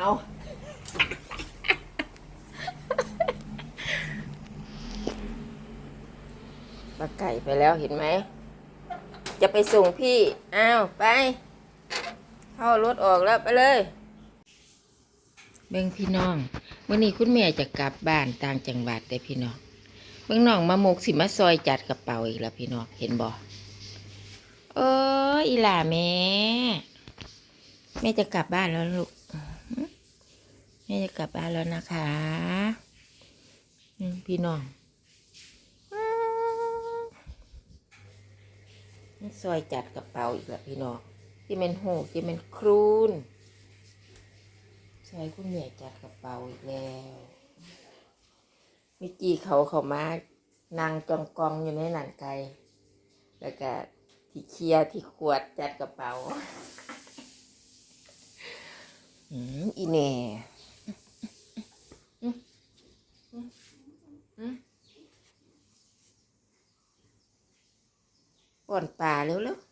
เอาปลาไก่ไปแล้วเห็นไหม จะไปส่งพี่ อ้าว ไป เข้ารถออกแล้วไปเลย เบ่งพี่น้องวันนี้คุณแม่จะกลับบ้านต่างจังหวัดได้พี่น้อง เบิ่งน้องมามุกสิมาซอยจัดกระเป๋าอีกแล้วพี่น้อง เห็นบ่เอออีหล่าแม่ แม่จะกลับบ้านแล้วลูก ม่จะกลับบ้านแล้วนะคะพี่น้องซอยจัดกระเป๋าอีกแล้วพี่น้องที่เป็นหูที่เป็นครูนซอยคุณแม่จัดกระเป๋าอีกแล้วมิจีเขาเขามานางจองกองอยู่ในหนันไกลแล้วก็ที่เคลียร์ที่ขวดจัดกระเป๋า อืมอีเน่ ป่อนป่าเร็วๆ